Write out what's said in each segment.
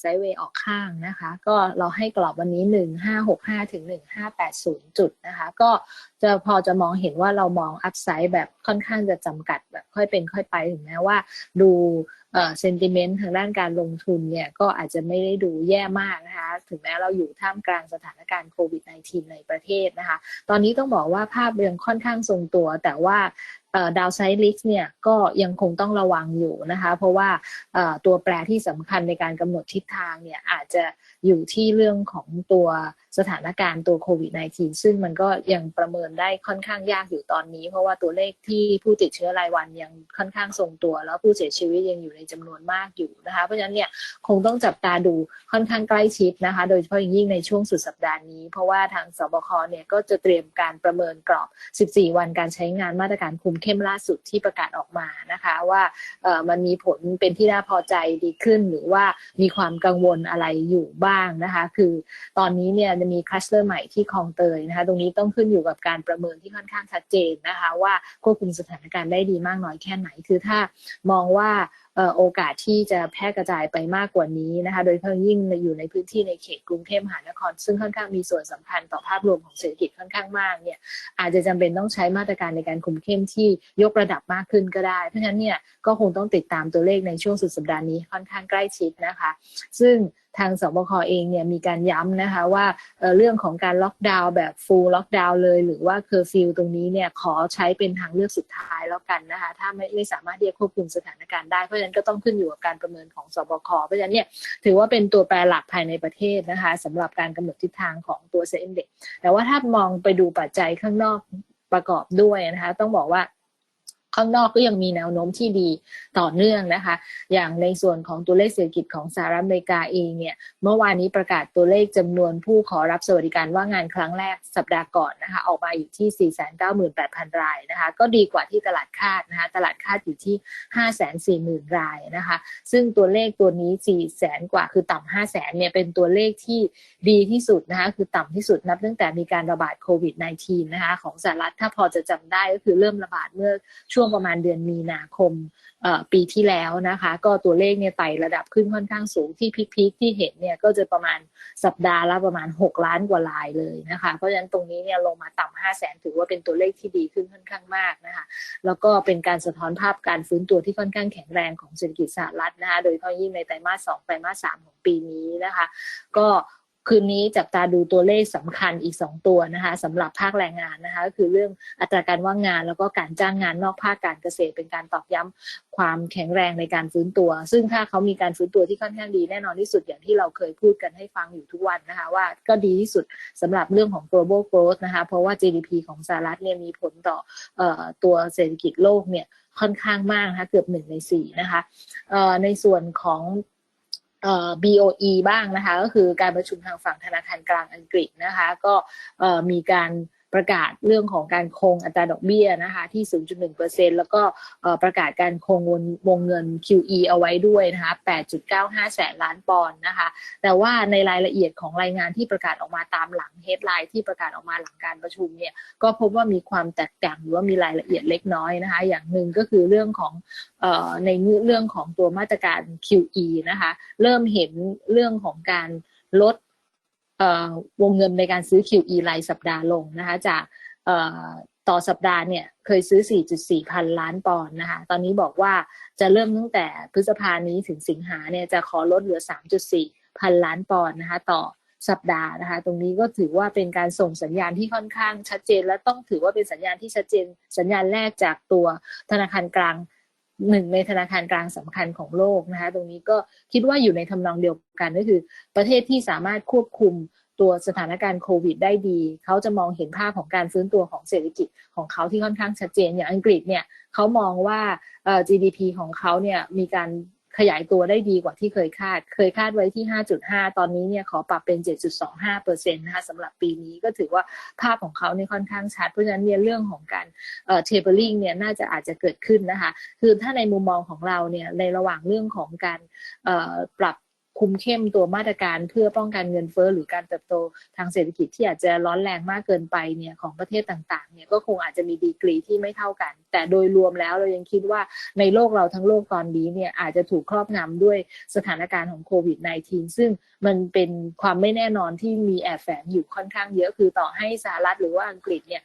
ไซด์เวย์ออกข้างนะคะ ก็เราให้กรอบวันนี้ 1565 ถึง 1580 จุดนะคะ ก็จะพอจะมองเห็นว่าเรามองอัพไซด์แบบค่อนข้างจะจำกัดแบบค่อยเป็นค่อยไปถึงแม้ว่าดูเอ่อเซนติเมนต์ทางด้านการลงทุนเนี่ยก็อาจจะไม่ได้ดูแย่มากนะคะ ถึงแม้เราอยู่ท่ามกลางสถานการณ์โควิด -19 ในประเทศนะคะ ตอนนี้ต้องบอกว่าภาพยังค่อนข้างทรงตัว แต่ว่า ดาวไซด์ลิสเนี่ยก็ยังคงต้องระวังอยู่นะคะ เพราะว่าตัวแปรที่สำคัญในการกำหนดทิศทางเนี่ยอาจจะอยู่ที่เรื่องของตัว สถานการณ์ตัวโควิด -19 ซึ่งมันก็ยังประเมินได้ค่อนข้างยากอยู่ตอนนี้ เพราะว่าตัวเลขที่ผู้ติดเชื้อรายวันยังค่อนข้างทรงตัว แล้วผู้เสียชีวิตยังอยู่ในจำนวนมากอยู่นะคะ เพราะฉะนั้นเนี่ยคงต้องจับตาดูค่อนข้างใกล้ชิดนะคะ โดยเฉพาะอย่างยิ่งในช่วงสุดสัปดาห์นี้ เพราะว่าทางสบคเนี่ยก็จะเตรียมการประเมินกรอบ 14 วันการใช้งานมาตรการคุมเข้มล่าสุดที่ประกาศออกมานะคะว่ามันมีผลเป็นที่น่าพอใจดีขึ้น หรือว่ามีความกังวลอะไรอยู่บ้างนะคะ คือตอนนี้เนี่ยจะมีคลัสเตอร์ใหม่ที่คลองเตยนะคะ ตรงนี้ต้องขึ้นอยู่กับการประเมินที่ค่อนข้างชัดเจนนะคะ ว่าควบคุมสถานการณ์ได้ดีมากน้อยแค่ไหน คือถ้ามองว่าโอกาสที่จะแพร่กระจายไปมากกว่านี้นะคะ โดยเฉพาะยิ่งอยู่ในพื้นที่ในเขตกรุงเทพมหานคร ซึ่งค่อนข้างมีส่วนสำคัญต่อภาพรวมของเศรษฐกิจค่อนข้างมากเนี่ย อาจจะจำเป็นต้องใช้มาตรการในการคุมเข้มที่ยกระดับมากขึ้นก็ได้ เพราะฉะนั้นเนี่ยก็คงต้องติดตามตัวเลขในช่วงสุดสัปดาห์นี้ค่อนข้างใกล้ชิดนะคะ ซึ่ง ทางสบคเองเนี่ยมีการย้ำนะคะว่าเรื่องของการล็อกดาวน์แบบฟูลล็อกดาวน์เลย หรือว่าเคอร์ฟิวตรงนี้เนี่ยขอใช้เป็นทางเลือกสุดท้ายแล้วกันนะคะถ้าไม่ไม่สามารถที่จะควบคุมสถานการณ์ได้เพราะฉะนั้นก็ต้องขึ้นอยู่กับการประเมินของสบคเพราะฉะนั้นเนี่ยถือว่าเป็นตัวแปรหลักภายในประเทศนะคะสำหรับการกำหนดทิศทางของตัวเซ็นเด็กแต่ว่าถ้ามองไปดูปัจจัยข้างนอกประกอบด้วยนะคะ ต้องบอกว่า ข้างนอกก็ยังมีแนวโน้มที่ดีต่อเนื่องนะคะ อย่างในส่วนของตัวเลขเศรษฐกิจของสหรัฐอเมริกาเองเนี่ยเมื่อวานนี้ประกาศตัวเลขจำนวนผู้ขอรับสวัสดิการว่างงานครั้งแรกสัปดาห์ก่อนนะคะออกมาอยู่ที่ 498,000 รายนะคะก็ดีกว่าที่ตลาดคาดนะคะตลาดคาดอยู่ที่ 540,000 รายนะคะซึ่งตัวเลขตัวนี้ 400,000 กว่าคือต่ำ500,000เนี่ยเป็นตัวเลขที่ดีที่สุดนะคะคือต่ำที่สุดนับตั้งแต่มีการระบาดโควิด -19 นะคะของสหรัฐถ้าพอจะจำได้ก็คือเริ่มระบาดเมื่อช่วงวงประมาณเดือนมีนาคมปีที่แล้วนะคะ ก็ตัวเลขเนี่ยไต่ระดับขึ้นค่อนข้างสูงที่พีคๆที่เห็นเนี่ยก็จะประมาณสัปดาห์ละประมาณ 6 ล้านกว่าลายเลยนะคะ เพราะฉะนั้นตรงนี้เนี่ยลงมาต่ำห้าแสนถือว่าเป็นตัวเลขที่ดีขึ้นค่อนข้างมากนะคะ แล้วก็เป็นการสะท้อนภาพการฟื้นตัวที่ค่อนข้างแข็งแรงของเศรษฐกิจสหรัฐนะคะ โดยเฉพาะยิ่งในไตรมาสสองไตรมาสสามของปีนี้นะคะ ก็ คืนนี้จับตาดูตัวเลขสำคัญอีก 2 ตัวนะคะสำหรับภาคแรงงานนะคะก็คือเรื่องอัตราการว่างงาน แล้วก็การจ้างงานนอกภาคการเกษตรเป็นการตอกย้ำความแข็งแรงในการฟื้นตัว ซึ่งถ้าเขามีการฟื้นตัวที่ค่อนข้างดีแน่นอนที่สุดอย่างที่เราเคยพูดกันให้ฟังอยู่ทุกวันนะคะว่าก็ดีที่สุดสำหรับเรื่องของ global growth นะคะเพราะว่า GDP ของสหรัฐเนี่ยมีผลต่ออตัวเศรษฐกิจโลกเนี่ยค่อนข้างมากนะคะเกือบหนึ่งในสี่นะคะในส่วนของ BOE บ้างนะคะ ก็คือการประชุมทางฝั่งธนาคารกลางอังกฤษนะคะ ก็มีการ ประกาศเรื่องของการคงอัตราดอกเบี้ยนะคะที่ 0.1%แล้วก็ประกาศการคงวงเงิน QE เอาไว้ด้วยนะคะ 8.95 แสนล้านปอนด์นะคะ แต่ว่าในรายละเอียดของรายงานที่ประกาศออกมาตามหลังเฮดไลน์ที่ประกาศออกมาหลังการประชุมเนี่ยก็พบว่ามีความแตกต่างหรือว่ามีรายละเอียดเล็กน้อยนะคะ อย่างหนึ่งก็คือเรื่องของในเรื่องของตัวมาตรการ QE นะคะ เริ่มเห็นเรื่องของการลด วงเงินในการซื้อ QE รายสัปดาห์ลงนะคะจากต่อสัปดาห์เนี่ยเคยซื้อ 4.4 พันล้านปอนด์นะคะตอนนี้บอกว่าจะเริ่มตั้งแต่พฤษภานี้ถึงสิงหาเนี่ยจะขอลดเหลือ 3.4 พันล้านปอนด์นะคะต่อสัปดาห์นะคะตรงนี้ก็ถือว่าเป็นการส่งสัญญาณที่ค่อนข้างชัดเจน และต้องถือว่าเป็นสัญญาณที่ชัดเจน สัญญาณแรกจากตัวธนาคารกลาง หนึ่งในธนาคารกลางสำคัญของโลกนะคะตรงนี้ก็คิดว่าอยู่ในทำนองเดียวกันก็คือ ประเทศที่สามารถควบคุมตัวสถานการณ์โควิดได้ดี เขาจะมองเห็นภาพของการฟื้นตัวของเศรษฐกิจของเขาที่ค่อนข้างชัดเจนอย่างอังกฤษเนี่ยเขามองว่า GDP ของเขาเนี่ยมีการ ขยายตัวได้ดีกว่าที่เคยคาด เคยคาดไว้ที่ 5.5 ตอนนี้เนี่ยขอปรับเป็น 7.25เปอร์เซ็นต์นะคะสำหรับปีนี้ก็ถือว่าภาพของเขาเนี่ยค่อนข้างชัด เพราะฉะนั้นเนี่ยเรื่องของการเอ่อเทเบิลลิงเนี่ยน่าจะอาจจะเกิดขึ้นนะคะ คือถ้าในมุมมองของเราเนี่ยในระหว่างเรื่องของการเอ่อปรับ คุมเข้มตัวมาตรการเพื่อป้องกันเงินเฟ้อหรือการเติบโตทางเศรษฐกิจที่อาจจะร้อนแรงมากเกินไปเนี่ยของประเทศต่างๆเนี่ยก็คงอาจจะมีดีกรีที่ไม่เท่ากัน แต่โดยรวมแล้วเรายังคิดว่าในโลกเราทั้งโลกตอนนี้เนี่ยอาจจะถูกครอบงำด้วยสถานการณ์ของโควิด -19 ซึ่งมันเป็นความไม่แน่นอนที่มีแอบแฝงอยู่ค่อนข้างเยอะคือต่อให้สหรัฐหรือว่าอังกฤษเนี่ย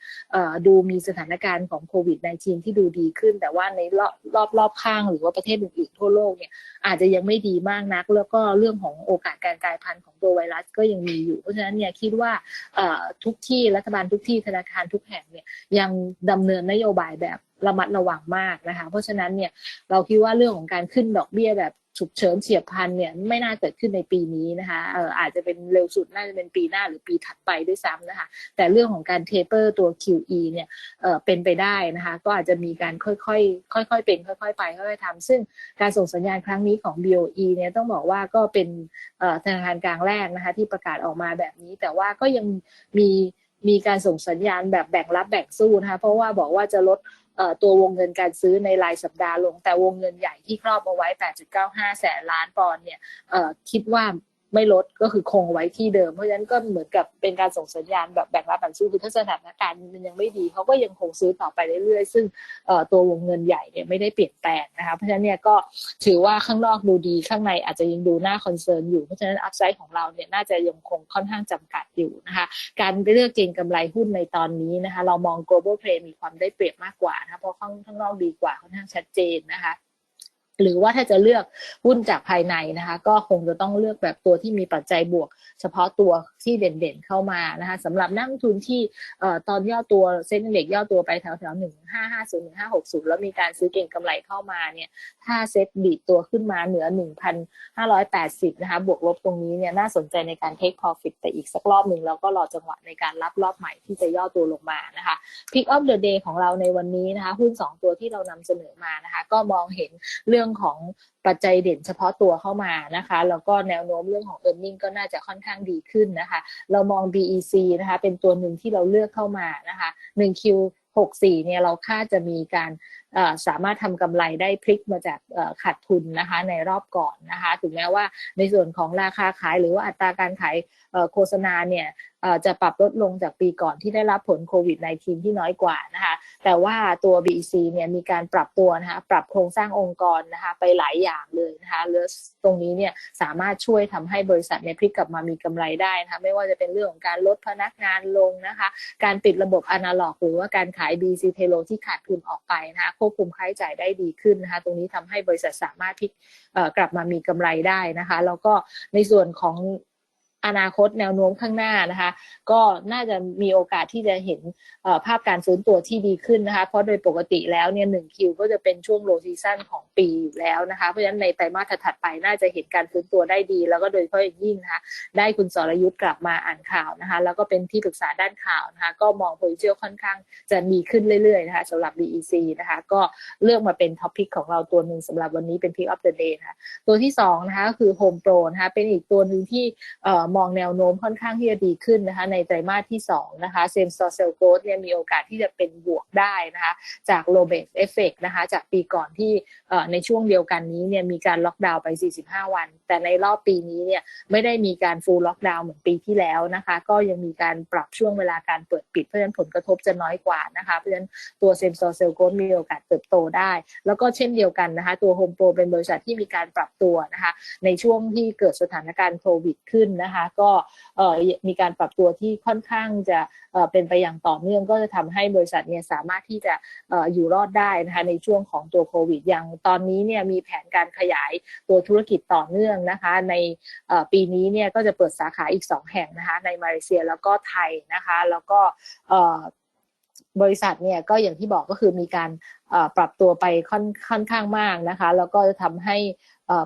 ดูมีสถานการณ์ของโควิด -19 ที่ดูดีขึ้น แต่ว่าในรอบรอบรอบข้างหรือว่าประเทศอื่นๆทั่วโลกเนี่ยอาจจะยังไม่ดีมากนักแล้วก็เรื่องของโอกาสการกลายพันธุ์ของตัวไวรัสก็ยังมีอยู่ เพราะฉะนั้นเนี่ยคิดว่าทุกที่รัฐบาลทุกที่ธนาคารทุกแห่งเนี่ยยังดำเนินนโยบายแบบระมัดระวังมากนะคะ เพราะฉะนั้นเนี่ยเราคิดว่าเรื่องของการขึ้นดอกเบี้ยแบบ ฉุกเฉินเฉียบพลันเนี่ยไม่น่าเกิดขึ้นในปีนี้นะคะเอออาจจะเป็นเร็วสุดน่าจะเป็นปีหน้าหรือปีถัดไปด้วยซ้ำนะคะแต่เรื่องของการเทเปอร์ตัว QE เนี่ยเออเป็นไปได้นะคะก็อาจจะมีการค่อยๆค่อยๆเป็นค่อยๆไปค่อยๆทำซึ่งการส่งสัญญาณครั้งนี้ของ BOE เนี่ยต้องบอกว่าก็เป็นธนาคารกลางแรกนะคะที่ประกาศออกมาแบบนี้ แต่ว่าก็ยังมีมีการส่งสัญญาณแบบแบ่งรับแบ่งสู้นะคะเพราะว่าบอกว่าจะลด ตัววงเงินการซื้อในรายสัปดาห์ลง แต่วงเงินใหญ่ที่ครอบเอาไว้ 8.95 แสนล้านปอนด์เนี่ยคิดว่า ไม่ลดก็คือคงไว้ที่เดิม เพราะฉะนั้นก็เหมือนกับเป็นการส่งสัญญาณแบบแบ่งรับแบ่งซื้คือถ้าสถานการณ์มันยังไม่ดีเขาก็ยังคงซื้อต่อไปเรื่อยๆ ซึ่งตัววงเงินใหญ่เนี่ยไม่ได้เปลี่ยนแปลงนะคะเพราะฉะนั้นเนี่ยก็ถือว่าข้างนอกดูดีข้างในอาจจะยังดูน่าคอนเซิร์นอยู่เพราะฉะนั้นอัพไซด์ของเราเนี่ยน่าจะยังคงค่อนข้างจำกัดอยู่นะคะการเลือกเก็งกำไรหุ้นในตอนนี้นะคะเรามอง global play มีความได้เปรียบมากกว่านะเพราะข้างข้างนอกดีกว่าค่อนข้างชัดเจนนะคะ หรือว่าถ้าจะเลือกหุ้นจากภายในนะคะ ก็คงจะต้องเลือกแบบตัวที่มีปัจจัยบวก เฉพาะตัวที่เด่นๆเข้ามานะคะสำหรับนักทุนที่ตอนย่อตัวเซ็นเด็กย่อตัวไปแถวๆหนึ่งห้าห้าศูนย์หนึ่งห้าหกศูนย์แล้วมีการซื้อเก่งกำไรเข้ามาเนี่ยถ้าเซ็ตบีดตัวขึ้นมาเหนือหนึ่งพันห้าร้อยแปดสิบนะคะบวกลบตรงนี้เนี่ยน่าสนใจในการเทคพอฟิตแต่อีกสักรอบหนึ่งแล้วก็รอจังหวะในการรับรอบใหม่ที่จะย่อตัวลงมานะคะพิกออฟเดอะเดย์ของเราในวันนี้นะคะหุ้น2ตัวที่เรานำเสนอมานะคะ ก็มองเห็นเรื่องของปัจจัยเด่นเฉพาะตัวเข้ามานะคะ แล้วก็แนวโน้มเรื่องของ e a r n i n g ก็น่าจะค่อนข้างดีขึ้นนะคะ เรามอง BEC นะคะ เป็นตัวหนึ่งที่เราเลือกเข้ามานะคะ 1Q 64เนี่ยเราคาดจะมีการสามารถทำกำไรได้พลิกมาจากขาดทุนนะคะในรอบก่อนนะคะ ถึงแม้ว่าในส่วนของราคาขายหรือว่าอัตราการขายโฆษณาเนี่ยจะปรับลดลงจากปีก่อนที่ได้รับผลโควิด -19 ที่น้อยกว่านะคะแต่ว่าตัว BEC เนี่ยมีการปรับตัวนะคะปรับโครงสร้างองค์กรนะคะไปหลายอย่างเลยนะคะเลือตรงนี้เนี่ยสามารถช่วยทำให้บริษัทเนี่ยพลิกกลับมามีกำไรได้นะคะไม่ว่าจะเป็นเรื่องของการลดพนักงานลงนะคะการปิดระบบอนาล็อก หรือว่าการขาย BC เทโลที่ขาดทุนออกไปนะคะควบคุมค่าใช้จ่ายได้ดีขึ้นนะคะตรงนี้ทำให้บริษัทสามารถพลิกกลับมามีกำไรได้นะคะแล้วก็ในส่วนของ อนาคตแนวโน้มข้างหน้านะคะ ก็น่าจะมีโอกาสที่จะเห็นภาพการฟื้นตัวที่ดีขึ้นนะคะ เพราะโดยปกติแล้วเนี่ยหนึ่งคิวก็จะเป็นช่วงโลซีซันของปีอยู่แล้วนะคะ เพราะฉะนั้นในไตรมาสถัดไปน่าจะเห็นการฟื้นตัวได้ดี แล้วก็โดยเฉพาะอย่างยิ่งนะคะได้คุณสรยุทธ์กลับมาอ่านข่าวนะคะ แล้วก็เป็นที่ปรึกษาด้านข่าวนะคะ ก็มองโพซิชันค่อนข้างจะมีขึ้นเรื่อยๆนะคะสำหรับ BEC นะคะ ก็เลือกมาเป็นท็อปพิกของเราตัวหนึ่งสำหรับวันนี้เป็นพิกออฟเดอะเดย์นะคะตัวที่2นะคะก็คือ Home Pro นะคะเป็นอีกตัวหนึ่งที่มองแนวโน้มค่อนข้างที่จะดีขึ้นนะคะในไตรมาสที่2นะคะเซมสตอร์เซลโกดเนี่ยมีโอกาสที่จะเป็นบวกได้นะคะจากโลเบสเอฟเฟกนะคะจากปีก่อนที่ในช่วงเดียวกันนี้เนี่ยมีการล็อกดาวน์ไป 45 วัน แต่ในรอบปีนี้เนี่ยไม่ได้มีการฟูลล็อกดาวน์เหมือนปีที่แล้วนะคะก็ยังมีการปรับช่วงเวลาการเปิดปิดเพราะฉะนั้นผลกระทบจะน้อยกว่านะคะเพราะฉะนั้นตัวเซมสตอร์เซลโกดมีโอกาสเติบโตได้ แล้วก็เช่นเดียวกันนะคะตัวโฮมโปรเป็นบริษัทที่มีการปรับตัวนะคะในช่วงที่เกิดสถานการณ์โควิดขึ้นนะคะก็มีการปรับตัวที่ค่อนข้างจะเป็นไปอย่างต่อเนื่องก็จะทำให้บริษัทเนี่ยสามารถที่จะอยู่รอดได้นะคะในช่วงของตัวโควิด อย่างตอนนี้เนี่ยมีแผนการขยายตัวธุรกิจต่อเนื่องนะคะในปีนี้เนี่ยก็จะเปิดสาขาอีก 2 แห่งนะคะในมาเลเซียแล้วก็ไทยนะคะแล้วก็บริษัทเนี่ยก็อย่างที่บอกก็คือมีการปรับตัวไปค่อนค่อนข้างมากนะคะ แล้วก็จะทำให้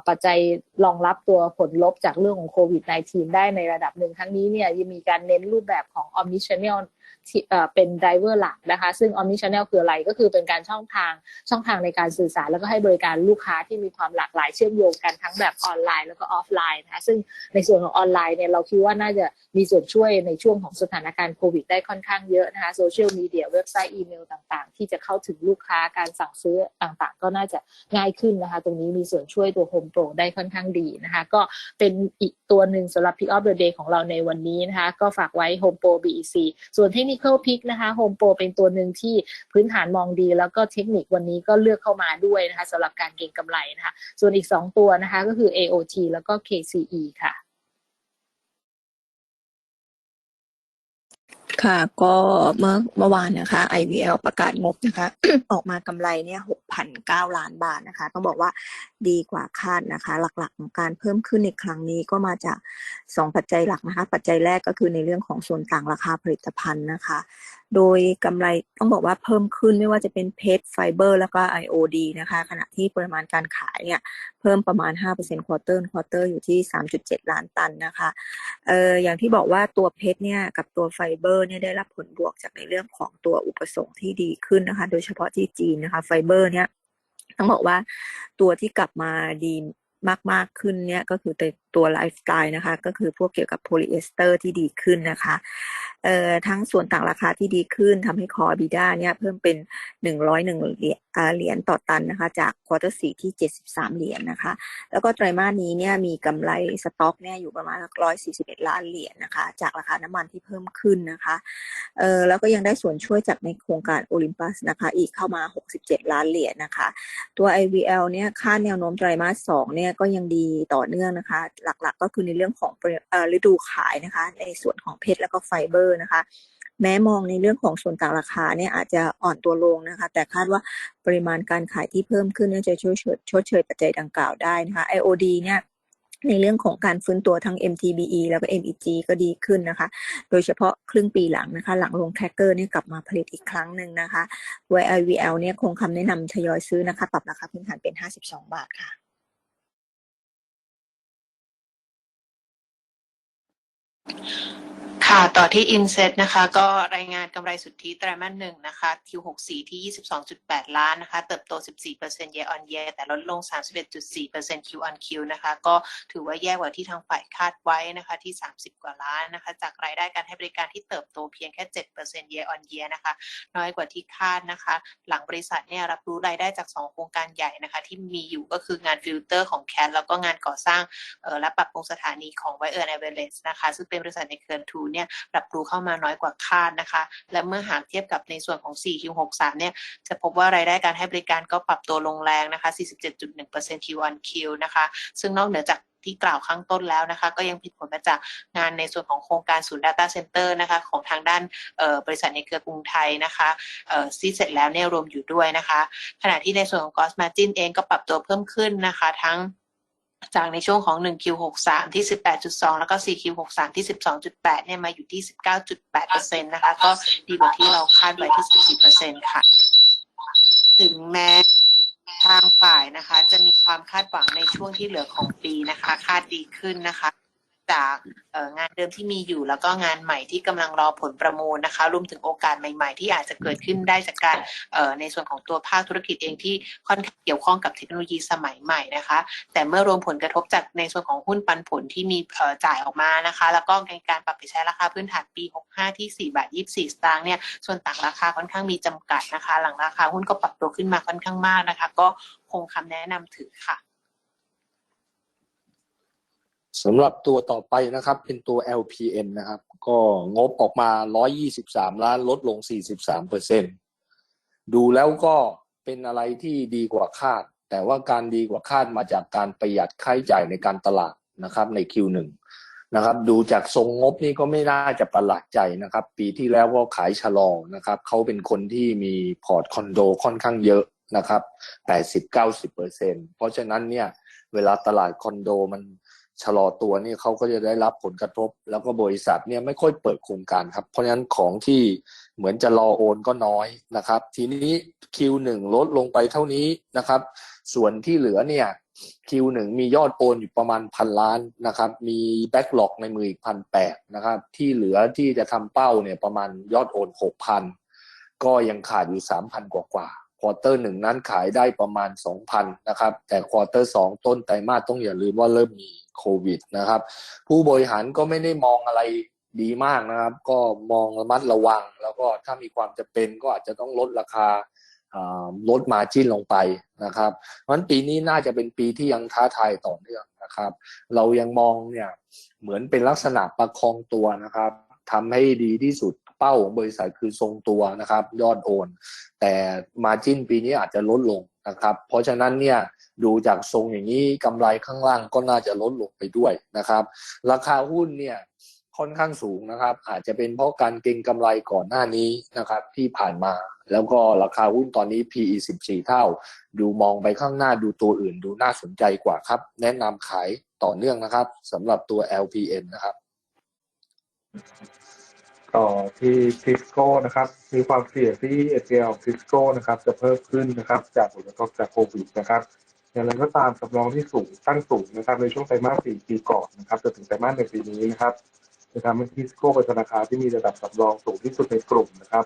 ปัจจัยรองรับตัวผลลบจากเรื่องของโควิด -19 ได้ในระดับหนึ่งทั้งนี้เนี่ยยังมีการเน้นรูปแบบของ omnichannel เป็น driver หลักนะคะ ซึ่ง omni channel คืออะไรก็คือเป็นการช่องทางช่องทางในการสื่อสาร แล้วก็ให้บริการลูกค้าที่มีความหลากหลายเชื่อมโยงกันทั้งแบบออนไลน์แล้วก็ออฟไลน์นะคะซึ่งในส่วนของออนไลน์เนี่ยเราคิดว่าน่าจะมีส่วนช่วยในช่วงของสถานการณ์โควิดได้ค่อนข้างเยอะนะคะโซเชียลมีเดียเว็บไซต์อีเมลต่างๆ ที่จะเข้าถึงลูกค้าการสั่งซื้อต่างๆ ก็น่าจะง่ายขึ้นนะคะ ตรงนี้มีส่วนช่วยตัว Home Pro ได้ค่อนข้างดีนะคะ ก็เป็นอีกตัวหนึ่งสำหรับ Pick of the Day ของเราในวันนี้นะคะ ก็ฝากไว้ Home Pro BEC ส่วน Technical Pick นิคอลพิกนะคะโฮมโปรเป็นตัวหนึ่งที่พื้นฐานมองดี แล้วก็เทคนิควันนี้ก็เลือกเข้ามาด้วยนะคะสำหรับการเก็งกำไรนะคะ ส่วนอีก 2 ตัวนะคะก็คือ AOT แล้วก็ KCE ค่ะ ค่ะ ก็เมื่อเมื่อวานนะคะ IVL ประกาศงบนะคะ ออกมากำไรเนี่ย6,009ล้านบาทนะคะ ต้องบอกว่าดีกว่าคาดนะคะ หลักๆของการเพิ่มขึ้นในครั้งนี้ก็มาจาก2ปัจจัยหลักนะคะ ปัจจัยแรกก็คือในเรื่องของส่วนต่างราคาผลิตภัณฑ์นะคะ โดยกำไรต้องบอกว่าเพิ่มขึ้นไม่ว่าจะเป็นเพชรไฟเบอร์แล้วก็ IOD นะคะ ขณะที่ปริมาณการขายเนี่ยเพิ่มประมาณ 5% quarter quarter อยู่ที่ 3.7 ล้านตันนะคะเอ่ออย่างที่บอกว่าตัวเพชรเนี่ยกับตัวไฟเบอร์เนี่ยได้รับผลบวกจากในเรื่องของตัวอุปสงค์ที่ดีขึ้นนะคะ โดยเฉพาะที่จีนนะคะ ไฟเบอร์เนี่ยต้องบอกว่าตัวที่กลับมาดีมากๆขึ้นเนี่ยก็คือตัวไลฟ์สไตล์นะคะ ก็คือพวกเกี่ยวกับโพลีเอสเตอร์ที่ดีขึ้นนะคะ เอ่อทั้งส่วนต่างราคาที่ดีขึ้นทำให้คอบิด้าเนี่ยเพิ่มเป็น 101เหรียญต่อตันนะคะจากควอเตอร์สี่ที่ 73 เหรียญนะคะ แล้วก็ไตรมาสนี้เนี่ยมีกำไรสต็อกเนี่ยอยู่ประมาณ 141 ล้านเหรียญนะคะ จากราคาน้ำมันที่เพิ่มขึ้นนะคะเออแล้วก็ยังได้ส่วนช่วยจากในโครงการโอลิมปัสนะคะอีกเข้ามา 67 ล้านเหรียญนะคะ ตัว IVL เนี่ยคาดแนวโน้มไตรมาสสองเนี่ยก็ยังดีต่อเนื่องนะคะ หลักๆก็คือในเรื่องของฤดูขายนะคะ ในส่วนของเพชรแล้วก็ไฟเบอร์นะคะ แม้มองในเรื่องของส่วนต่างราคาเนี่ยอาจจะอ่อนตัวลงนะคะ แต่คาดว่าปริมาณการขายที่เพิ่มขึ้นเนี่ยจะช่วยชดเชยปัจจัยดังกล่าวได้นะคะ IOD เนี่ยในเรื่องของการฟื้นตัวทั้ง MTBE แล้วก็ MEG ก็ดีขึ้นนะคะ โดยเฉพาะครึ่งปีหลังนะคะ หลังลงแท็กเกอร์เนี่ยกลับมาผลิตอีกครั้งหนึ่งนะคะโดย IVL เนี่ยคงคำแนะนำทยอยซื้อนะคะ ปรับราคาพื้นฐานเป็น 52 บาทค่ะ ค่ะ ต่อที่ Inset นะคะ ก็รายงานกำไรสุทธิไตรมาสหนึ่งนะคะ Q64 ที่ 22.8 ล้านนะคะ เติบโต 14% year on year แต่ลดลง 31.4% Q on Q นะคะ ก็ถือว่าแย่กว่าที่ทางฝ่ายคาดไว้นะคะที่ 30 กว่าล้านนะคะ จากรายได้การให้บริการที่เติบโตเพียงแค่ 7% year on year นะคะ น้อยกว่าที่คาดนะคะ หลังบริษัทเนี่ยรับรู้รายได้จาก 2 โครงการใหญ่นะคะ ที่มีอยู่ก็คืองานฟิลเตอร์ของแค t แล้วก็งานก่อสร้างเอ่อและปรับปรุงสถานีของไวเออร์ไอเวเลสนะคะ ซึ่งเป็นบริษัทในเครือทูเนี่ยปรับรู้เข้ามาน้อยกว่าคาดนะคะ และเมื่อหากเทียบกับในส่วนของ 4Q63 เนี่ยจะพบว่ารายได้การให้บริการก็ปรับตัวลงแรงนะคะ 47.1% Q on Q นะคะ ซึ่งนอกเหนือจากที่กล่าวข้างต้นแล้วนะคะ ก็ยังผิดผลมาจากงานในส่วนของโครงการศูนย์ Data Center นะคะ ของทางด้านบริษัทในเครือกรุงไทยนะคะที่เสร็จแล้วเนี่ยรวมอยู่ด้วยนะคะ ขณะที่ในส่วนของ Gross Margin เองก็ปรับตัวเพิ่มขึ้นนะคะ ทั้ง จากในช่วงของ 1Q63 ที่ 18.2 แล้วก็ 4Q63 ที่ 12.8 เนี่ยมาอยู่ที่ 19.8%นะคะ ก็ดีกว่าที่เราคาดไว้ที่ 14%ค่ะ ถึงแม้ทางฝ่ายนะคะ จะมีความคาดหวังในช่วงที่เหลือของปีนะคะ คาดดีขึ้นนะคะ จากงานเดิมที่มีอยู่แล้วก็งานใหม่ที่กำลังรอผลประมูลนะคะรวมถึงโอกาสใหม่ ๆ ที่อาจจะเกิดขึ้นได้จากการในส่วนของตัวภาคธุรกิจเองที่ค่อนข้างเกี่ยวข้องกับเทคโนโลยีสมัยใหม่นะคะ แต่เมื่อรวมผลกระทบจากในส่วนของหุ้นปันผลที่มีจ่ายออกมานะคะ แล้วก็ในการปรับไปใช้ราคาพื้นฐานปี 65 ที่ 4 บาท 24 สตางค์เนี่ยส่วนต่างราคาค่อนข้างมีจำกัดนะคะ หลังราคาหุ้นก็ปรับตัวขึ้นมาค่อนข้างมากนะคะ ก็คงคำแนะนำถือค่ะ สำหรับตัวต่อไปนะครับ เป็นตัว LPN นะครับ ก็งบออกมา 123 ล้านลดลง 43เปอร์เซ็นดูแล้วก็เป็นอะไรที่ดีกว่าคาด แต่ว่าการดีกว่าคาดมาจากการประหยัดค่าใช้จ่ายในการตลาดนะครับ ใน Q1 นะครับ ดูจากทรงงบนี่ก็ไม่น่าจะประหลาดใจนะครับ ปีที่แล้วก็ขายชะลอนะครับเขาเป็นคนที่มีพอร์ตคอนโดค่อนข้างเยอะนะครับ 80-90เปอร์เซ็นเพราะฉะนั้นเนี่ยเวลาตลาดคอนโดมัน ชะลอตัวนี่เขาก็จะได้รับผลกระทบ แล้วก็บริษัทเนี่ยไม่ค่อยเปิดโครงการครับ เพราะฉะนั้นของที่เหมือนจะรอโอนก็น้อยนะครับ ทีนี้ Q1 ลดลงไปเท่านี้นะครับ ส่วนที่เหลือเนี่ย Q1 มียอดโอนอยู่ประมาณพันล้านนะครับ มีแบ็กหลอกในมืออีกพันแปดนะครับ ที่เหลือที่จะทำเป้าเนี่ยประมาณยอดโอนหกพันก็ยังขาดอยู่สามพันกว่ากว่า ควอเตอร์หนึ่งนั้นขายได้ประมาณสองพันนะครับ แต่ควอเตอร์สองต้นไตรมาสต้องอย่าลืมว่าเริ่มมีโควิดนะครับ ผู้บริหารก็ไม่ได้มองอะไรดีมากนะครับ ก็มองระมัดระวัง แล้วก็ถ้ามีความจะเป็นก็อาจจะต้องลดราคาอ่าลดมาจิ้นลงไปนะครับ เพราะฉะนั้นปีนี้น่าจะเป็นปีที่ยังท้าทายต่อเนื่องนะครับ เรายังมองเนี่ยเหมือนเป็นลักษณะประคองตัวนะครับทำให้ดีที่สุด เป้าของบริษัทคือทรงตัวนะครับยอดโอน แต่มาจิ้นปีนี้อาจจะลดลงนะครับเพราะฉะนั้นเนี่ยดูจากทรงอย่างนี้กำไรข้างล่างก็น่าจะลดลงไปด้วยนะครับ ราคาหุ้นเนี่ยค่อนข้างสูงนะครับ อาจจะเป็นเพราะการเก็งกำไรก่อนหน้านี้นะครับที่ผ่านมาแล้วก็ราคาหุ้นตอนนี้ PE 14 เท่า ดูมองไปข้างหน้าดูตัวอื่น ดูน่าสนใจกว่าครับ แนะนำขายต่อเนื่องนะครับสำหรับตัว LPN นะครับ ต่อที่ซิสโก้นะครับ มีความเสี่ยงที่ ACL ซิสโก้นะครับ จะเพิ่มขึ้นนะครับ จากผลกระทบจากโควิดนะครับอย่างไรก็ตามสำรองที่สูงตั้งสูงนะครับ ในช่วงไตรมาสสี่ปีก่อนนะครับจนถึงไตรมาสในปีนี้นะครับจะทำให้ซิสโก้เป็นธนาคารที่มีระดับสำรองสูงที่สุดในกลุ่มนะครับ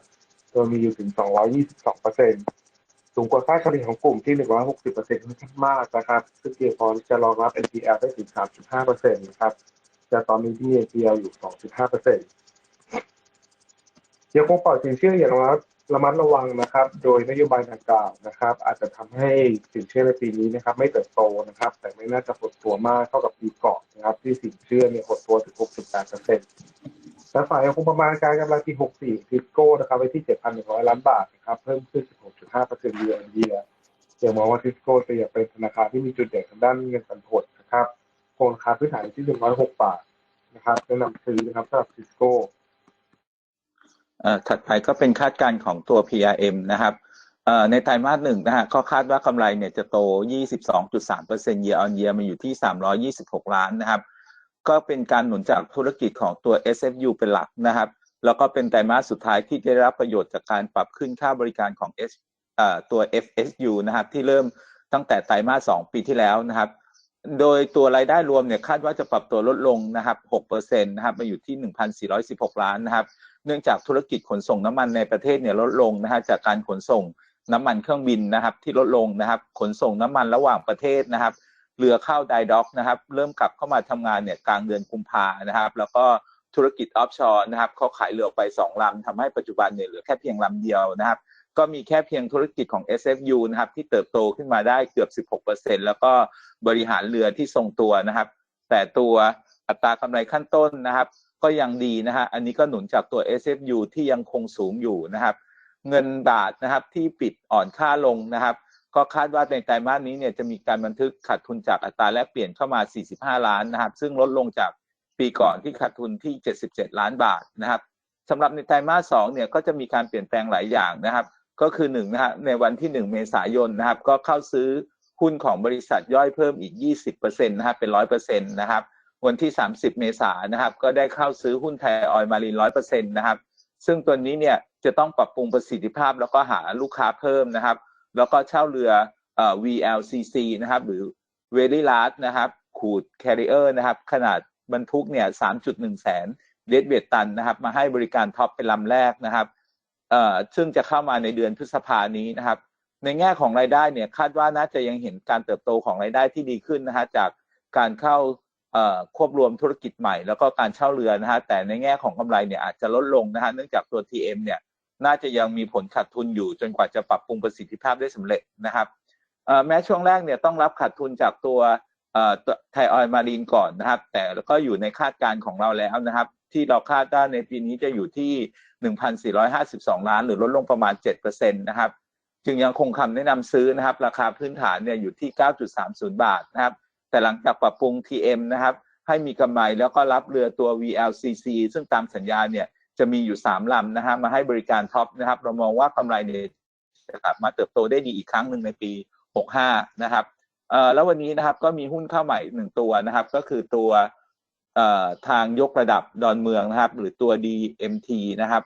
โดยมีอยู่ถึง 222เปอร์เซ็นต์สูงกว่าค่าเฉลี่ยของกลุ่มที่ 160เปอร์เซ็นต์ค่อนมากนะครับ ซึ่งเพียงพอที่จะรองรับ NPL ได้ถึง 3.5เปอร์เซ็นต์นะครับแต่ตอนนี้ที่มี NPL อยู่ 2.5เปอร์เซ็นต์ ยังคงปล่อยสินเชื่ออย่างระมัดระมัดระวังนะครับ โดยนโยบายดังกล่าวนะครับ อาจจะทำให้สินเชื่อในปีนี้นะครับ ไม่เติบโตนะครับ แต่ไม่น่าจะหดตัวมากเท่ากับปีก่อนนะครับ ที่สินเชื่อเนี่ยหดตัวถึง 6.8เปอร์เซ็นต์และฝ่ายยังคงประมาณการกำไรปี 64ทิสโก้นะครับไว้ที่ 7,100 ล้านบาทนะครับเพิ่มขึ้น 16.5เปอร์เซ็นต์เยือนเยียอยังมองว่าทิสโก้จะยังเป็นธนาคารที่มีจุดเด่นทางด้านเงินปันผลนะครับโคงราคาพื้นฐานที่ 106 บาทนะครับแนะนำซื้อนะครับสำหรับทิสโก้เอ่อ ถัดไปก็เป็นคาดการณ์ของตัว PRM นะครับในไตรมาสหนึ่งนะฮะก็คาดว่ากำไรเนี่ยจะโต 22.3% year on year มาอยู่ที่ 326 ล้านนะครับ ก็เป็นการหนุนจากธุรกิจของตัว SFU เป็นหลักนะครับ แล้วก็เป็นไตรมาสสุดท้ายที่ได้รับประโยชน์จากการปรับขึ้นค่าบริการของ S อตัว FSU นะครับ ที่เริ่มตั้งแต่ไตรมาส 2 ปีที่แล้วนะครับ โดยตัวรายได้รวมเนี่ยคาดว่าจะปรับตัวลดลงนะครับ 6%นะครับมาอยู่ที่ 1,416 ล้านนะครับ เนื่องจากธุรกิจขนส่งน้ำมันในประเทศเนี่ยลดลงนะฮะจากการขนส่งน้ำมันเครื่องบินนะครับ ที่ลดลงนะครับ ขนส่งน้ำมันระหว่างประเทศนะครับ เรือเข้าไดด็อกนะครับ เริ่มกลับเข้ามาทำงานเนี่ยกลางเดือนกุมภานะครับ แล้วก็ธุรกิจออฟชอร์นะครับเขาขายเรือไปสองลำทำให้ปัจจุบันเนี่ยเหลือแค่เพียงลำเดียวนะครับ ก็มีแค่เพียงธุรกิจของ SFU นะครับ ที่เติบโตขึ้นมาได้เกือบ 16%แล้วก็บริหารเรือที่ทรงตัวนะครับ แต่ตัวอัตรากำไรขั้นต้นนะครับ ก็ยังดีนะฮะอันนี้ก็หนุนจากตัว SFU ที่ยังคงสูงอยู่นะครับ เงินบาทนะครับที่ปิดอ่อนค่าลงนะครับ ก็คาดว่าในไตรมาสนี้เนี่ยจะมีการบันทึกขาดทุนจากอัตราแลกเปลี่ยนเข้ามา 45 ล้านนะครับ ซึ่งลดลงจากปีก่อนที่ขาดทุนที่ 77 ล้านบาทนะครับสำหรับในไตรมาส2เนี่ยก็จะมีการเปลี่ยนแปลงหลายอย่างนะครับ ก็คือหนึ่งนะฮะในวันที่ 1 เมษายนนะครับ ก็เข้าซื้อหุ้นของบริษัทย่อยเพิ่มอีก 20%นะครับเป็น 100%นะครับ วันที่ 30 เมษายนนะครับ ก็ได้เข้าซื้อหุ้นไทยออยล์มารีนร้อยเปอร์เซ็นต์นะครับ ซึ่งตัวนี้เนี่ยจะต้องปรับปรุงประสิทธิภาพแล้วก็หาลูกค้าเพิ่มนะครับ แล้วก็เช่าเรือเอ่อ VLCC นะครับ หรือ Very Large นะครับขูด Carrier นะครับ ขนาดบรรทุกเนี่ย 3.1 แสนเดดเวตตันนะครับ มาให้บริการท็อปเป็นลำแรกนะครับเอ่อซึ่งจะเข้ามาในเดือนพฤษภานี้นะครับ ในแง่ของรายได้เนี่ยคาดว่าน่าจะยังเห็นการเติบโตของรายได้ที่ดีขึ้นนะฮะจากการเข้า ควบรวมธุรกิจใหม่แล้วก็การเช่าเรือนะฮะแต่ในแง่ของกำไรเนี่ยอาจจะลดลงนะฮะเนื่องจากตัว TM เนี่ยน่าจะยังมีผลขาดทุนอยู่จนกว่าจะปรับปรุงประสิทธิภาพได้สำเร็จนะครับแม้ช่วงแรกเนี่ยต้องรับขาดทุนจากตัวไทยออยล์มารีนก่อนนะครับ แต่แล้วก็อยู่ในคาดการณ์ของเราแล้วนะครับ ที่เราคาดว่าในปีนี้จะอยู่ที่ 1,452 ล้าน หรือลดลงประมาณ 7%นะครับ จึงยังคงคำแนะนำซื้อนะครับ ราคาพื้นฐานเนี่ยอยู่ที่ 9.30 บาทนะครับ แต่หลังจากปรับปรุง TM นะครับ ให้มีกำไรแล้วก็รับเรือตัว VLCC ซึ่งตามสัญญาเนี่ยจะมีอยู่ 3 ลำนะฮะมาให้บริการท็อปนะครับ เรามองว่ากำไรเนี่ยจะกลับมาเติบโตได้ดีอีกครั้งหนึ่งในปี 65 นะครับแล้ววันนี้นะครับก็มีหุ้นเข้าใหม่หนึ่งตัวนะครับ ก็คือตัวทางยกระดับดอนเมืองนะครับ หรือตัว DMT นะครับ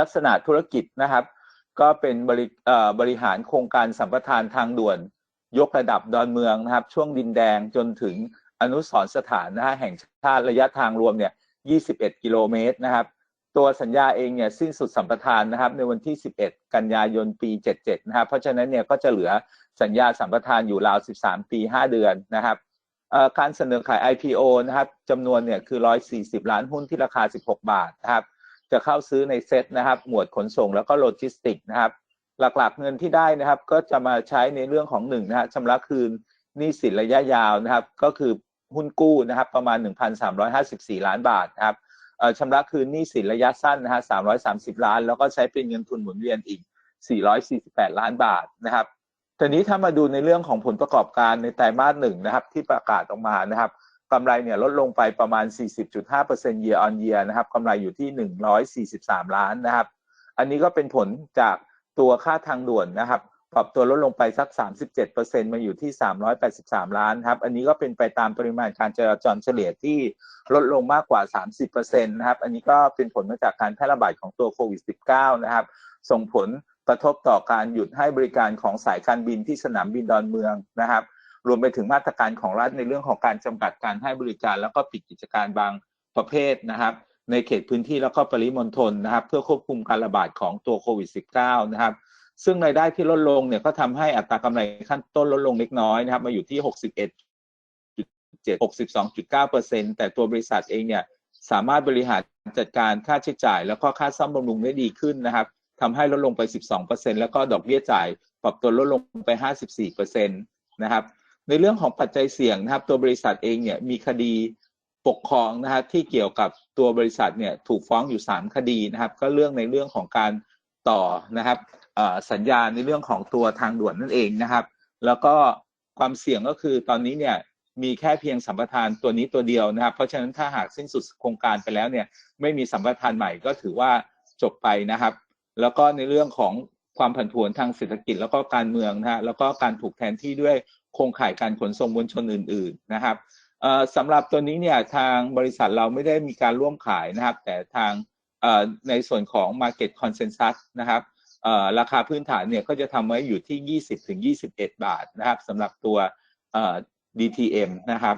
ลักษณะธุรกิจนะครับ ก็เป็นบริบริหารโครงการสัมปทานทางด่วน ยกระดับดอนเมืองนะครับ ช่วงดินแดงจนถึงอนุสรสถานนะฮะแห่งชาติระยะทางรวมเนี่ย 21 กิโลเมตรนะครับ ตัวสัญญาเองเนี่ยสิ้นสุดสัมปทานนะครับ ในวันที่ 11 กันยายนปี 77 นะครับ เพราะฉะนั้นเนี่ยก็จะเหลือสัญญาสัมปทานอยู่ราว 13 ปี 5 เดือนนะครับการเสนอขาย IPO นะครับจำนวนเนี่ยคือ 140 ล้านหุ้นที่ราคา 16 บาทนะครับ จะเข้าซื้อในเซ็ตนะครับ หมวดขนส่งแล้วก็โลจิสติกส์นะครับ หลักๆเงินที่ได้นะครับ ก็จะมาใช้ในเรื่องของหนึ่งนะฮะชำระคืนหนี้สินระยะยาวนะครับ ก็คือหุ้นกู้นะครับ ประมาณ 1,354 ล้านบาทนะครับชำระคืนหนี้สินระยะสั้นนะฮะ330 ล้าน แล้วก็ใช้เป็นเงินทุนหมุนเวียนอีก 448 ล้านบาทนะครับทีนี้ถ้ามาดูในเรื่องของผลประกอบการในไตรมาสหนึ่งนะครับ ที่ประกาศออกมานะครับกำไรเนี่ยลดลงไปประมาณ 40.5% year on year นะครับกำไรอยู่ที่ 143 ล้านนะครับ อันนี้ก็เป็นผลจาก ตัวค่าทางด่วนนะครับปรับตัวลดลงไปสัก 37%มาอยู่ที่ 383 ล้านครับ อันนี้ก็เป็นไปตามปริมาณการจราจรเฉลี่ยที่ลดลงมากกว่า 30%นะครับ อันนี้ก็เป็นผลมาจากการแพร่ระบาดของตัวโควิด -19 นะครับ ส่งผลกระทบต่อการหยุดให้บริการของสายการบินที่สนามบินดอนเมืองนะครับ รวมไปถึงมาตรการของรัฐในเรื่องของการจำกัดการให้บริการ แล้วก็ปิดกิจการบางประเภทนะครับ ในเขตพื้นที่แล้วก็ปริมณฑลนะครับ เพื่อควบคุมการระบาดของตัวโควิด -19 นะครับ ซึ่งรายได้ที่ลดลงเนี่ยก็ทำให้อัตรากำไรขั้นต้นลดลงเล็กน้อยนะครับ มาอยู่ที่ 61.7 62.9เปอร์เซ็นแต่ตัวบริษัทเองเนี่ยสามารถบริหารจัดการค่าใช้จ่าย แล้วก็ค่าซ่อมบำรุงได้ดีขึ้นนะครับทำให้ลดลงไป 12เปอร์เซ็นแล้วก็ดอกเบี้ยจ่าย ปรับตัวลดลงไป 54เปอร์เซ็นตนะครับ ในเรื่องของปัจจัยเสี่ยงนะครับ ตัวบริษัทเองเนี่ยมีคดี ปกครองนะครับที่เกี่ยวกับตัวบริษัทเนี่ยถูกฟ้องอยู่ 3 คดีนะครับ ก็เรื่องในเรื่องของการต่อนะครับสัญญาในเรื่องของตัวทางด่วนนั่นเองนะครับ แล้วก็ความเสี่ยงก็คือตอนนี้เนี่ยมีแค่เพียงสัมปทานตัวนี้ตัวเดียวนะครับ เพราะฉะนั้นถ้าหากสิ้นสุดโครงการไปแล้วเนี่ยไม่มีสัมปทานใหม่ก็ถือว่าจบไปนะครับ แล้วก็ในเรื่องของความผันผวนทางเศรษฐกิจแล้วก็การเมืองนะฮะแล้วก็การถูกแทนที่ด้วยโครงข่ายการขนส่งมวลชนอื่น ๆนะครับ สำหรับตัวนี้เนี่ยทางบริษัทเราไม่ได้มีการร่วมขายนะครับ แต่ทางในส่วนของ Market Consensus นะครับราคาพื้นฐานเนี่ยก็จะทำไว้อยู่ที่ 20ถึง21 บาทนะครับสำหรับตัว DTM นะครับ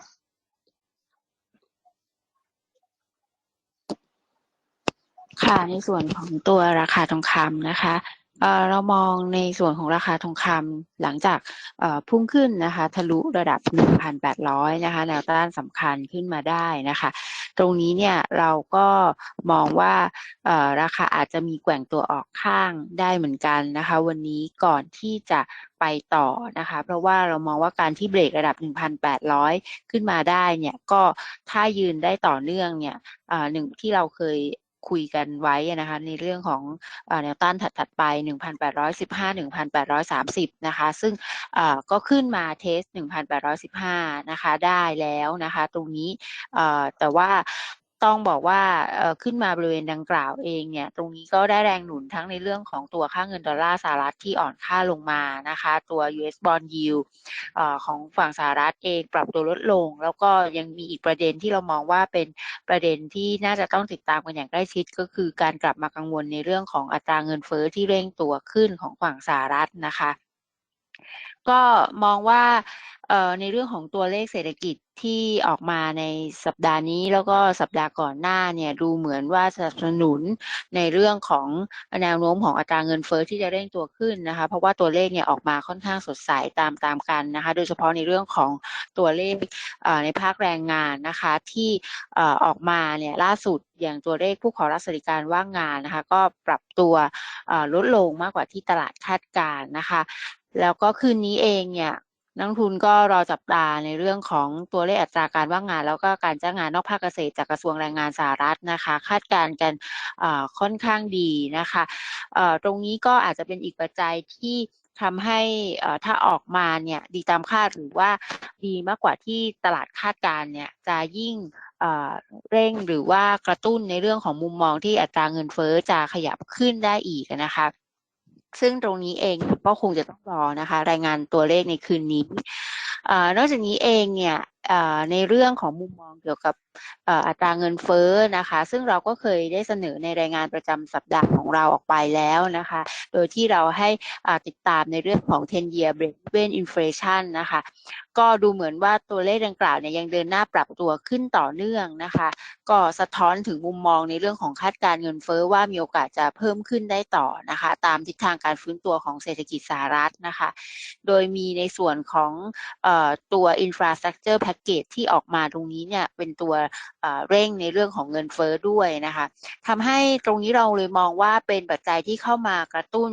ค่ะในส่วนของตัวราคาทองคำนะคะ เออเรามองในส่วนของราคาทองคำหลังจากเอ่อพุ่งขึ้นนะคะทะลุระดับ 1,800 นะคะแนวต้านสำคัญขึ้นมาได้นะคะ ตรงนี้เนี่ยเราก็มองว่าเออราคาอาจจะมีแกว่งตัวออกข้างได้เหมือนกันนะคะ วันนี้ก่อนที่จะไปต่อนะคะ เพราะว่าเรามองว่าการที่เบรกระดับ 1,800 ขึ้นมาได้เนี่ยก็ถ้ายืนได้ต่อเนื่องเนี่ยอ่าหนึ่งที่เราเคย คุยกันไว้นะคะในเรื่องของแนวต้านถัดๆไป 1,815 1,830 นะคะ ซึ่งก็ขึ้นมาเทส 1,815 นะคะ ได้แล้วนะคะ ตรงนี้แต่ว่า ต้องบอกว่าขึ้นมาบริเวณดังกล่าวเองเนี่ย ตรงนี้ก็ได้แรงหนุนทั้งในเรื่องของตัวค่าเงินดอลลาร์สหรัฐที่อ่อนค่าลงมานะคะ ตัว US bond yield ของฝั่งสหรัฐเองปรับตัวลดลง แล้วก็ยังมีอีกประเด็นที่เรามองว่าเป็นประเด็นที่น่าจะต้องติดตามกันอย่างใกล้ชิด ก็คือการกลับมากังวลในเรื่องของอัตราเงินเฟ้อที่เร่งตัวขึ้นของฝั่งสหรัฐนะคะ ก็มองว่าในเรื่องของตัวเลขเศรษฐกิจ ที่ออกมาในสัปดาห์นี้แล้วก็สัปดาห์ก่อนหน้าเนี่ยดูเหมือนว่าสนับสนุนในเรื่องของแนวโน้มของอัตราเงินเฟ้อที่จะเร่งตัวขึ้นนะคะ เพราะว่าตัวเลขเนี่ยออกมาค่อนข้างสดใสตามตามกันนะคะ โดยเฉพาะในเรื่องของตัวเลขในภาคแรงงานนะคะที่ออกมาเนี่ยล่าสุดอย่างตัวเลขผู้ขอรับสวัสดิการว่างงานนะคะ ก็ปรับตัวลดลงมากกว่าที่ตลาดคาดการนะคะ แล้วก็คืนนี้เองเนี่ย นักทุนก็รอจับตาในเรื่องของตัวเลขอัตราการว่างงาน แล้วก็การจ้างงานนอกภาคเกษตรจากกระทรวงแรงงานสหรัฐนะคะ คาดการณ์กันค่อนข้างดีนะคะตรงนี้ก็อาจจะเป็นอีกปัจจัยที่ทำให้ถ้าออกมาเนี่ยดีตามคาดหรือว่าดีมากกว่าที่ตลาดคาดการเนี่ยจะยิ่งเร่งหรือว่ากระตุ้นในเรื่องของมุมมองที่อัตราเงินเฟ้อจะขยับขึ้นได้อีกนะคะ ซึ่งตรงนี้เองก็คงจะต้องรอนะคะ รายงานตัวเลขในคืนนี้นอกจากนี้เองเนี่ยในเรื่องของมุมมองเกี่ยวกับอัตราเงินเฟ้อนะคะ ซึ่งเราก็เคยได้เสนอในรายงานประจำสัปดาห์ของเราออกไปแล้วนะคะ โดยที่เราให้ติดตามในเรื่องของ 10 year break-even inflation นะคะ ก็ดูเหมือนว่าตัวเลขดังกล่าวเนี่ยยังเดินหน้าปรับตัวขึ้นต่อเนื่องนะคะ ก็สะท้อนถึงมุมมองในเรื่องของคาดการเงินเฟ้อว่ามีโอกาสจะเพิ่มขึ้นได้ต่อนะคะ ตามทิศทางการฟื้นตัวของเศรษฐกิจสหรัฐนะคะ โดยมีในส่วนของเอ่อตัว infrastructure package ที่ออกมาตรงนี้เนี่ยเป็นตัวเอ่อเร่งในเรื่องของเงินเฟ้อด้วยนะคะทำให้ตรงนี้เราเลยมองว่าเป็นปัจจัยที่เข้ามากระตุ้น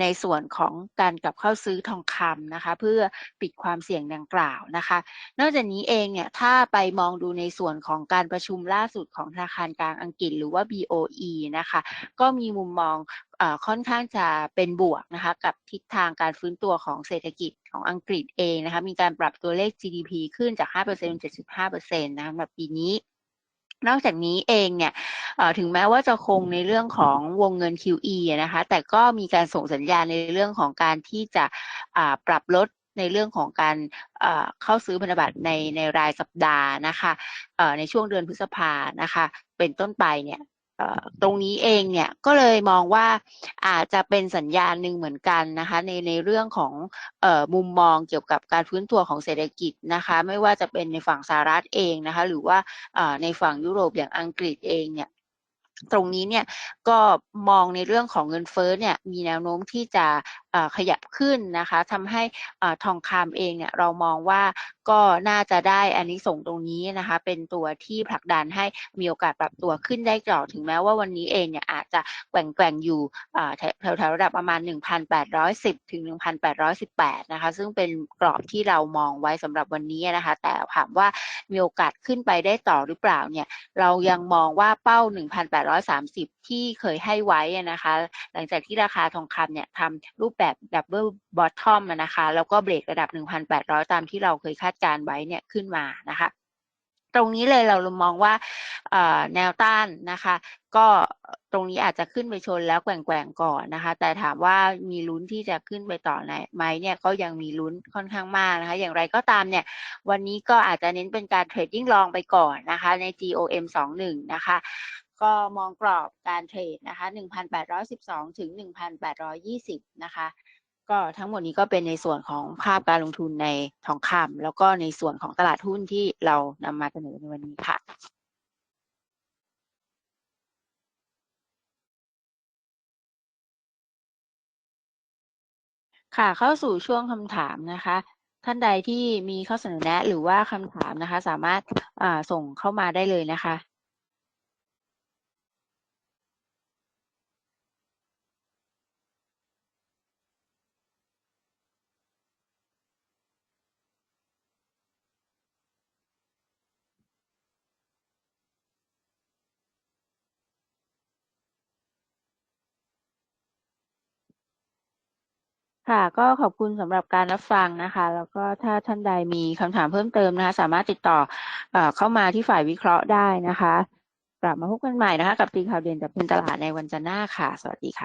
ในส่วนของการกลับเข้าซื้อทองคำนะคะ เพื่อปิดความเสี่ยงดังกล่าวนะคะ นอกจากนี้เองเนี่ยถ้าไปมองดูในส่วนของการประชุมล่าสุดของธนาคารกลางอังกฤษหรือว่า BOE นะคะ ก็มีมุมมองค่อนข้างจะเป็นบวกนะคะกับทิศทางการฟื้นตัวของเศรษฐกิจของอังกฤษเองนะคะมีการปรับตัวเลข GDP ขึ้นจาก5%เป็น7.5%นะคะสำหรับปีนี้นอกจากนี้เองเนี่ย ถึงแม้ว่าจะคงในเรื่องของวงเงิน QE นะคะ แต่ก็มีการส่งสัญญาณในเรื่องของการที่จะปรับลดในเรื่องของการเข้าซื้อพันธบัตรในในรายสัปดาห์นะคะในช่วงเดือนพฤษภานะคะ เป็นต้นไปเนี่ยตรงนี้เองเนี่ยก็เลยมองว่าอาจจะเป็นสัญญาณหนึ่งเหมือนกันนะคะในในเรื่องของออมุมมองเกี่ยวกับการฟื้นตัวของเศรษฐกิจนะคะไม่ว่าจะเป็นในฝั่งสหรัฐเองนะคะหรือว่าในฝั่งยุโรปอย่างอังกฤษเองเนี่ย ตรงนี้เนี่ยก็มองในเรื่องของเงินเฟ้อเนี่ยมีแนวโน้มที่จะ ขยับขึ้นนะคะทำให้ทองคำเองเนี่ยเรามองว่าก็น่าจะได้อันนี้ส่งตรงนี้นะคะ เป็นตัวที่ผลักดันให้มีโอกาสปรับตัวขึ้นได้ต่อถึงแม้ว่าวันนี้เองเนี่ยอาจจะแกว่งแกว่งๆอยู่แถวแถวๆระดับประมาณ 1,810 ถึง 1,818 นะคะ ซึ่งเป็นกรอบที่เรามองไว้สำหรับวันนี้นะคะ แต่ถามว่ามีโอกาสขึ้นไปได้ต่อหรือเปล่าเนี่ย เรายังมองว่าเป้า 1,830 ที่เคยให้ไว้นะคะ หลังจากที่ราคาทองคำเนี่ยทำรูปแบบดับเบิลบอททอมนะคะ แล้วก็เบรกระดับ 1,800 ตามที่เราเคยคาดการไว้เนี่ยขึ้นมานะคะ ตรงนี้เลยเรามองว่าแนวต้านนะคะ ก็ตรงนี้อาจจะขึ้นไปชนแล้วแกว่งๆก่อนนะคะ แต่ถามว่ามีลุ้นที่จะขึ้นไปต่อไหมเนี่ยก็ยังมีลุ้นค่อนข้างมากนะคะ อย่างไรก็ตามเนี่ย วันนี้ก็อาจจะเน้นเป็นการเทรดดิ้งลองไปก่อนนะคะ ใน GOM 21นะคะ ก็มองกรอบการเทรดนะคะ 1,812 ถึง 1,820 นะคะ ก็ทั้งหมดนี้ก็เป็นในส่วนของภาพการลงทุนในทองคำแล้วก็ในส่วนของตลาดหุ้นที่เรานำมาเสนอในวันนี้ค่ะค่ะเข้าสู่ช่วงคำถามนะคะ ท่านใดที่มีข้อเสนอแนะหรือว่าคำถามนะคะ สามารถส่งเข้ามาได้เลยนะคะ ค่ะก็ขอบคุณสำหรับการรับฟังนะคะ แล้วก็ถ้าท่านใดมีคำถามเพิ่มเติมนะคะ สามารถติดต่อเอเข้ามาที่ฝ่ายวิเคราะห์ได้นะคะ กลับมาพบกันใหม่นะคะ กับตีข่าวเด่นจากพินตลาดในวันจันทร์หน้าค่ะ สวัสดีค่ะ